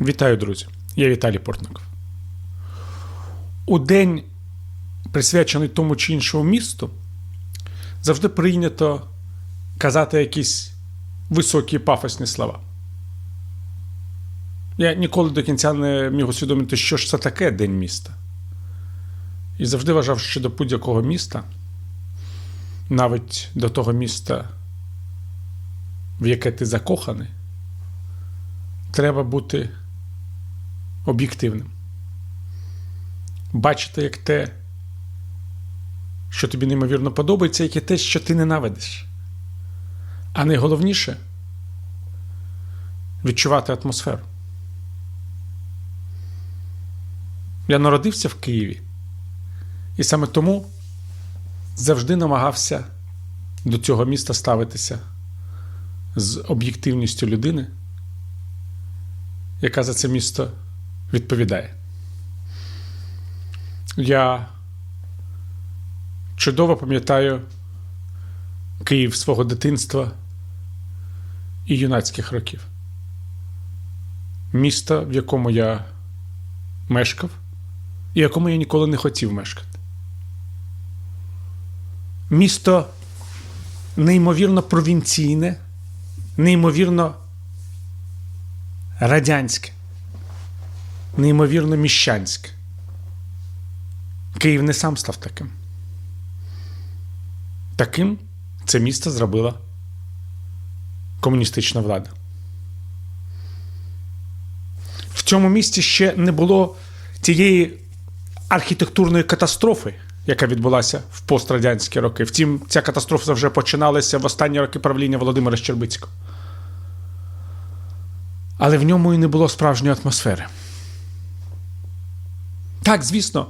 Вітаю, друзі! Я Віталій Портников. У день, присвячений тому чи іншому місту, завжди прийнято казати якісь високі пафосні слова. Я ніколи до кінця не міг усвідомити, що ж це таке День міста. І завжди вважав, що до будь-якого міста, навіть до того міста, в яке ти закоханий, треба бути об'єктивним. Бачити, як те, що тобі неймовірно подобається, як і те, що ти ненавидиш. А найголовніше відчувати атмосферу. Я народився в Києві, і саме тому завжди намагався до цього міста ставитися з об'єктивністю людини, яка за це місто відповідає. Я чудово пам'ятаю Київ свого дитинства і юнацьких років. Місто, в якому я мешкав, і якому я ніколи не хотів мешкати. Місто неймовірно провінційне, неймовірно радянське, неймовірно міщанське. Київ не сам став таким. Таким це місто зробила комуністична влада. В цьому місті ще не було тієї архітектурної катастрофи, яка відбулася в пострадянські роки. Втім, ця катастрофа вже починалася в останні роки правління Володимира Щербицького. Але в ньому і не було справжньої атмосфери. Так, звісно,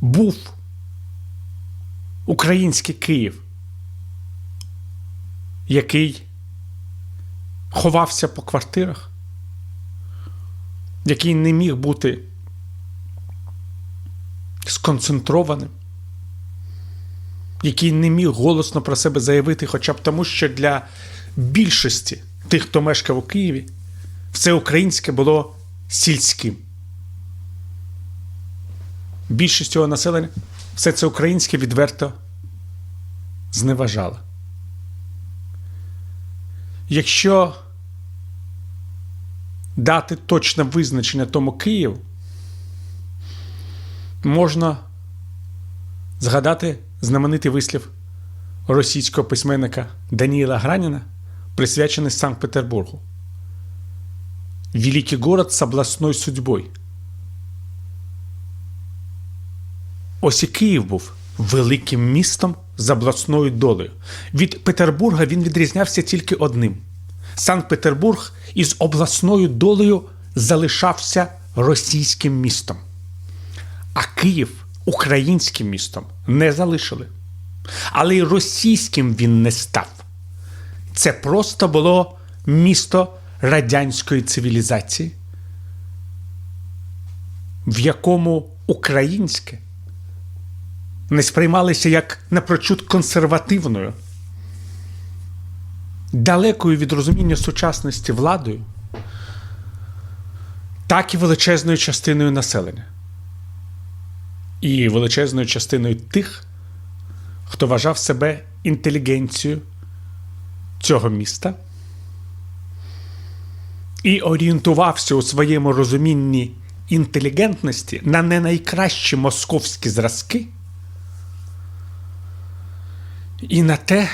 був український Київ, який ховався по квартирах, який не міг бути сконцентрованим, який не міг голосно про себе заявити, хоча б тому, що для більшості тих, хто мешкав у Києві, все українське було сільським. Більшість цього населення все це українське відверто зневажала. Якщо дати точне визначення тому Києву, можна згадати знаменитий вислів російського письменника Даніїла Граніна, присвячений Санкт-Петербургу. Великий город з обласною судьбою. Ось і Київ був великим містом з обласною долею. Від Петербурга він відрізнявся тільки одним: Санкт-Петербург із обласною долею залишався російським містом, а Київ українським містом не залишили. Але й російським він не став. Це просто було місто радянської цивілізації, в якому українське не сприймалися як напрочуд консервативною, далекою від розуміння сучасності владою, так і величезною частиною населення. І величезною частиною тих, хто вважав себе інтелігенцією цього міста і орієнтувався у своєму розумінні інтелігентності на не найкращі московські зразки і на те,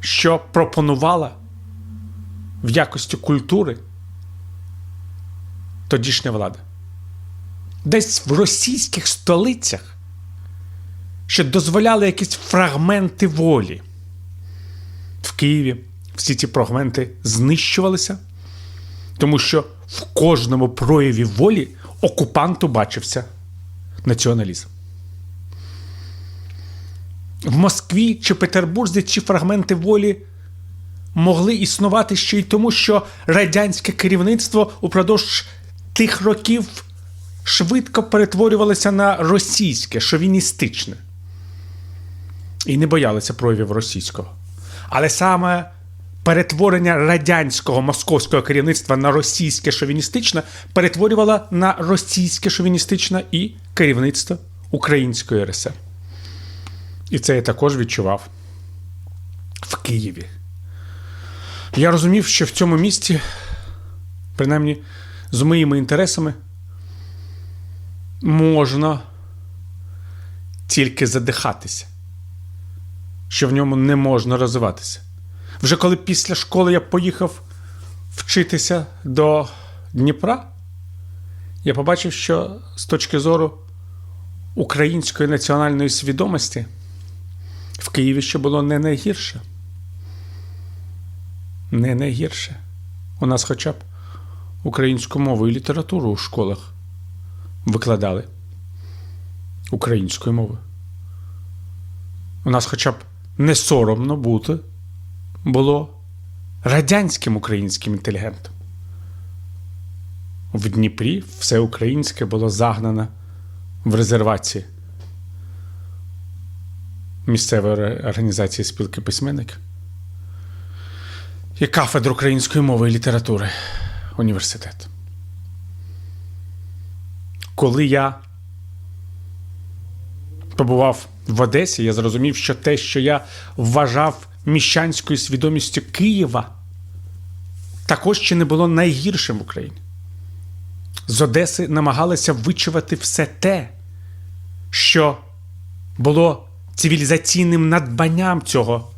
що пропонувала в якості культури тодішня влада. Десь в російських столицях ще дозволяли якісь фрагменти волі. В Києві всі ці фрагменти знищувалися, тому що в кожному прояві волі окупанту бачився націоналізм. В Москві чи Петербурзі ці фрагменти волі могли існувати ще й тому, що радянське керівництво упродовж тих років швидко перетворювалося на російське, шовіністичне. І не боялися проявів російського. Але саме перетворення радянського московського керівництва на російське шовіністичне перетворювала на російське шовіністичне і керівництво Української РСР. І це я також відчував в Києві. Я розумів, що в цьому місті, принаймні з моїми інтересами, можна тільки задихатися, що в ньому не можна розвиватися. Вже коли після школи я поїхав вчитися до Дніпра, я побачив, що з точки зору української національної свідомості в Києві ще було не найгірше. Не найгірше. У нас хоча б українську мову і літературу у школах викладали українською мовою. У нас хоча б не соромно бути було радянським українським інтелігентом. В Дніпрі все українське було загнано в резервації місцевої організації спілки письменників і кафедр української мови і літератури університету. Коли я побував в Одесі, я зрозумів, що те, що я вважав міщанською свідомістю Києва, також ще не було найгіршим в Україні. З Одеси намагалися вичувати все те, що було цивілізаційним надбанням цього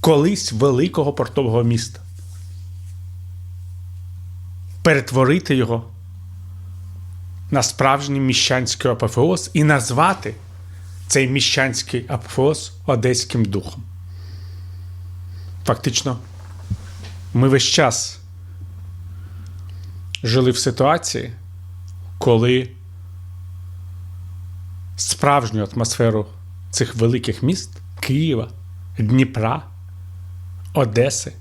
колись великого портового міста. Перетворити його на справжній міщанський апофеоз і назвати цей міщанський апофеоз одеським духом. Фактично, ми весь час жили в ситуації, коли справжню атмосферу цих великих міст Києва, Дніпра, Одеси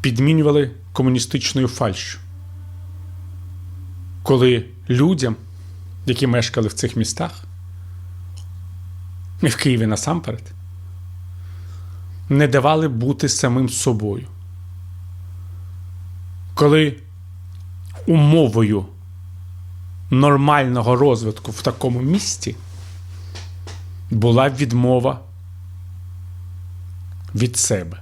підмінювали комуністичною фальшю. Коли людям, які мешкали в цих містах, і в Києві насамперед, не давали бути самим собою. Коли умовою нормального розвитку в такому місті була відмова від себе.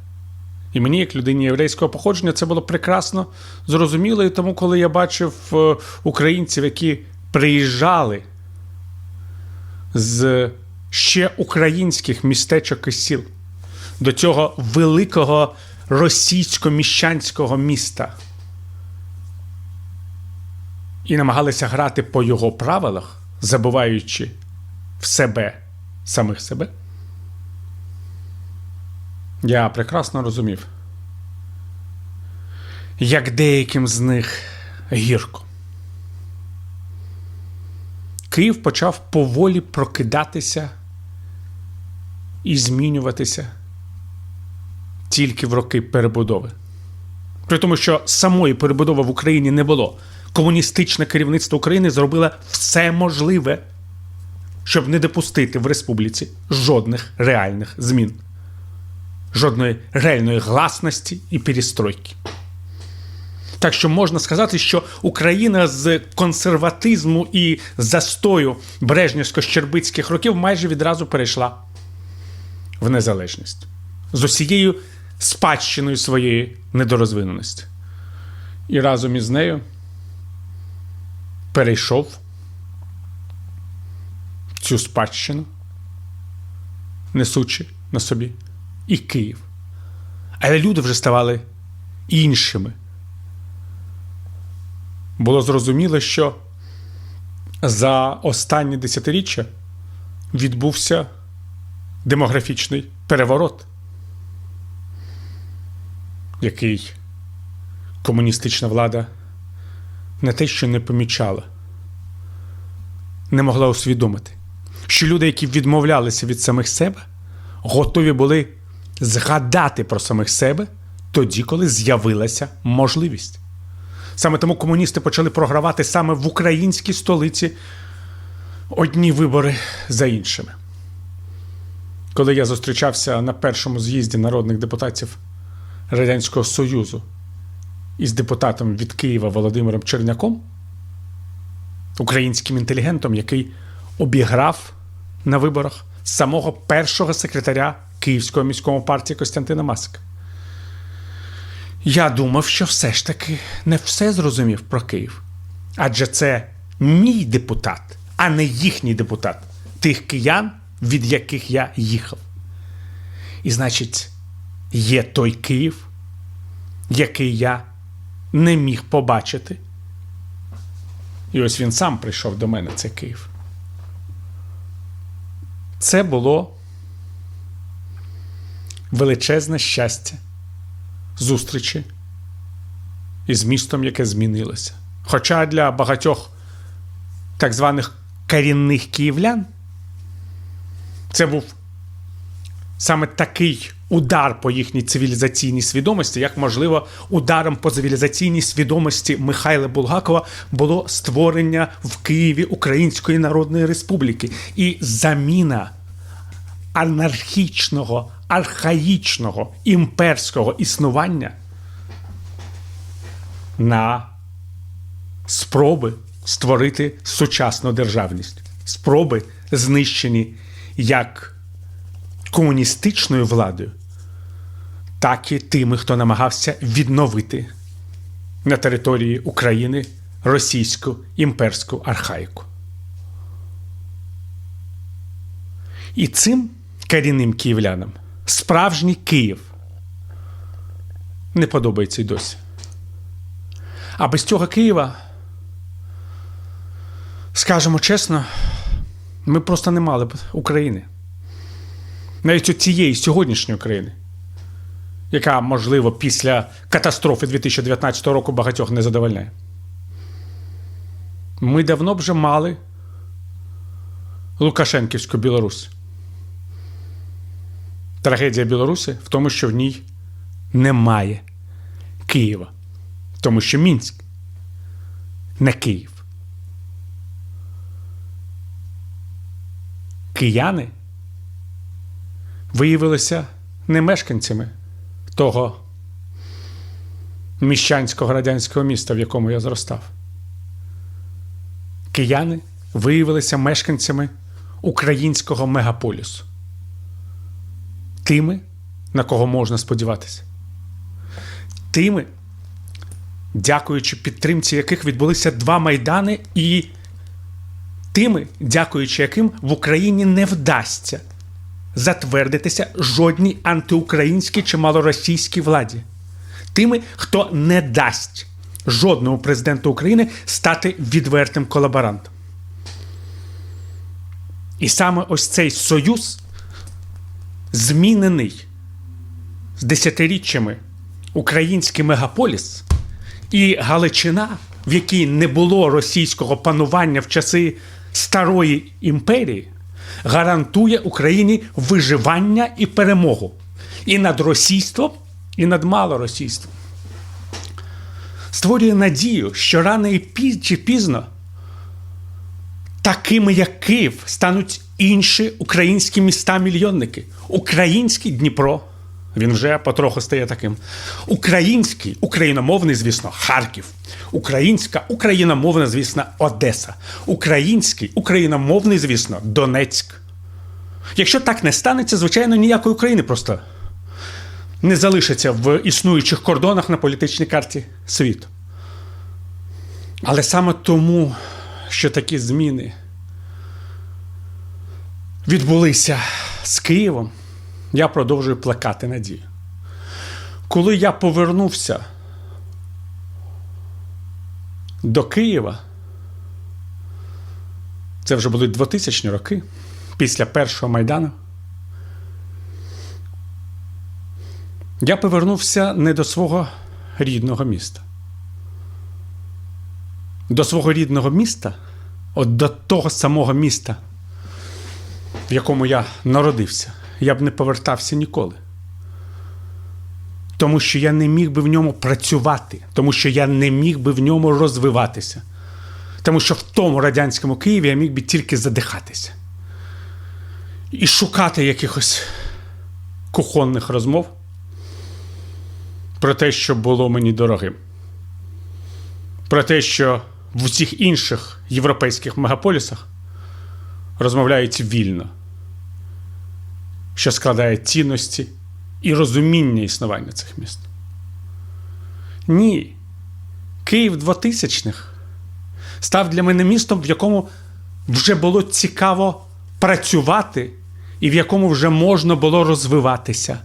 І мені, як людині єврейського походження, це було прекрасно зрозуміло. І тому, коли я бачив е, українців, які приїжджали з ще українських містечок і сіл до цього великого російсько-міщанського міста і намагалися грати по його правилах, забуваючи в себе самих себе. Я прекрасно розумів, як деяким з них гірко. Київ почав поволі прокидатися і змінюватися тільки в роки перебудови. При тому, що самої перебудови в Україні не було. Комуністичне керівництво України зробило все можливе, щоб не допустити в республіці жодних реальних змін, жодної реальної гласності і перестройки. Так що можна сказати, що Україна з консерватизму і застою брежнівсько-щербицьких років майже відразу перейшла в незалежність з усією спадщиною своєї недорозвиненості. І разом із нею перейшов цю спадщину, несучи на собі і Київ. Але люди вже ставали іншими. Було зрозуміло, що за останні десятиріччя відбувся демографічний переворот, який комуністична влада не те, що не помічала, не могла усвідомити, що люди, які відмовлялися від самих себе, готові були згадати про самих себе тоді, коли з'явилася можливість. Саме тому комуністи почали програвати саме в українській столиці одні вибори за іншими. коли я зустрічався на першому з'їзді народних депутатів Радянського Союзу із депутатом від Києва Володимиром Черняком, українським інтелігентом, який обіграв на виборах самого першого секретаря Київської міської партії Костянтина Масика. Я думав, що все ж таки не все зрозумів про Київ. Адже це мій депутат, а не їхній депутат, тих киян, від яких я їхав. І значить, є той Київ, який я не міг побачити. І ось він сам прийшов до мене, це Київ. Це було величезне щастя зустрічі із містом, яке змінилося. Хоча для багатьох так званих корінних київлян це був саме такий удар по їхній цивілізаційній свідомості, як, можливо, ударом по цивілізаційній свідомості Михайла Булгакова було створення в Києві Української Народної Республіки. І заміна анархічного, архаїчного імперського існування на спроби створити сучасну державність, спроби знищені як комуністичною владою, так і тими, хто намагався відновити на території України російську імперську архаїку. І цим корінним київлянам справжній Київ не подобається й досі. А без цього Києва, скажемо чесно, ми просто не мали б України. Навіть от цієї сьогоднішньої України, яка, можливо, після катастрофи 2019 року багатьох не задовольняє. Ми давно вже мали Лукашенківську Білорусь. Трагедія Білорусі в тому, що в ній немає Києва. Тому що Мінськ не Київ. Кияни виявилися не мешканцями того міщанського радянського міста, в якому я зростав. Кияни виявилися мешканцями українського мегаполісу. Тими, на кого можна сподіватися. Тими, дякуючи підтримці яких відбулися два майдани, і тими, дякуючи яким в Україні не вдасться затвердитися жодній антиукраїнській чи малоросійській владі. Тими, хто не дасть жодному президенту України стати відвертим колаборантом. І саме ось цей союз змінений з десятиріччями український мегаполіс і Галичина, в якій не було російського панування в часи Старої імперії, гарантує Україні виживання і перемогу і над російством, і над малоросійством. Створює надію, що рано і чи пізно такими, як Київ, стануть інші українські міста-мільйонники. Український Дніпро. Він вже потроху стає таким. Український, україномовний, звісно, Харків. Українська, україномовна, звісно, Одеса. Український, україномовний, звісно, Донецьк. Якщо так не станеться, звичайно, ніякої України просто не залишиться в існуючих кордонах на політичній карті світу. Але саме тому, що такі зміни відбулися з Києвом, я продовжую плекати надію. Коли я повернувся до Києва, це вже були 2000 роки після першого майдану. Я повернувся не до свого рідного міста. До свого рідного міста, от до того самого міста, в якому я народився, я б не повертався ніколи. Тому що я не міг би в ньому працювати, тому що я не міг би в ньому розвиватися. Тому що в тому радянському Києві я міг би тільки задихатися. і шукати якихось кухонних розмов про те, що було мені дорогим. Про те, що в усіх інших європейських мегаполісах розмовляють вільно, що складає цінності і розуміння існування цих міст. Ні. Київ 2000-х став для мене містом, в якому вже було цікаво працювати, і в якому вже можна було розвиватися,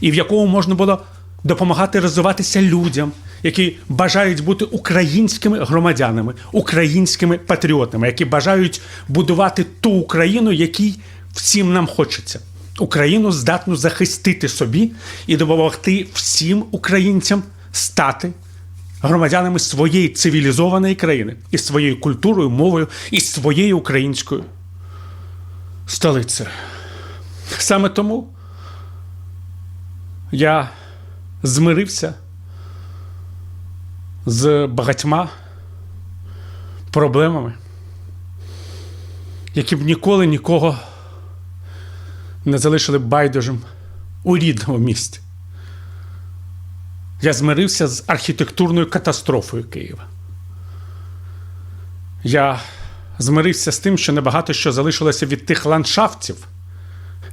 і в якому можна було допомагати розвиватися людям, які бажають бути українськими громадянами, українськими патріотами, які бажають будувати ту Україну, якій всім нам хочеться. Україну здатну захистити собі і допомогти всім українцям стати громадянами своєї цивілізованої країни із своєю культурою, мовою і своєю українською столицею. Саме тому я змирився з багатьма проблемами, які б ніколи нікого не залишили байдужим у рідному місті. Я змирився з архітектурною катастрофою Києва. Я змирився з тим, що небагато що залишилося від тих ландшафтів,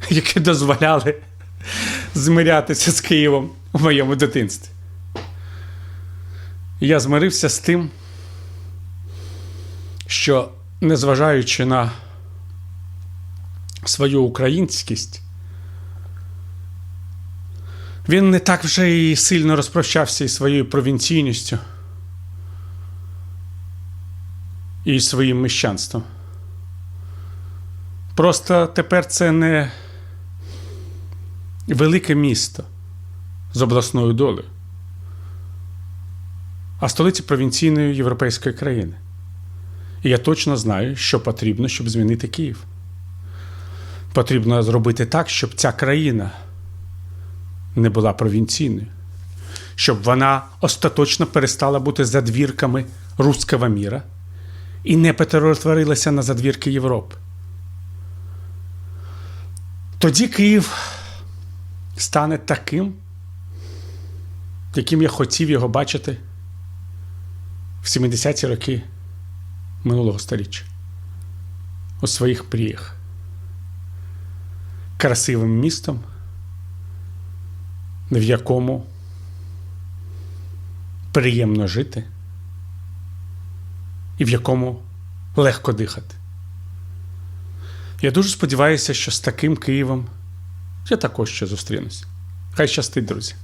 які дозволяли змирятися з Києвом у моєму дитинстві. Я змирився з тим, що, незважаючи на свою українськість, він не так вже і сильно розпрощався із своєю провінційністю і своїм міщанством. Просто тепер це не велике місто з обласною долею, а столиця провінційної європейської країни. І я точно знаю, що потрібно, щоб змінити Київ. Потрібно зробити так, щоб ця країна не була провінційною, щоб вона остаточно перестала бути задвірками руского міра і не перетворилася на задвірки Європи. Тоді Київ стане таким, яким я хотів його бачити в 70-ті роки минулого століття у своїх мріях. Красивим містом, в якому приємно жити і в якому легко дихати. Я дуже сподіваюся, що з таким Києвом я також ще зустрінусь. Хай щастить, друзі!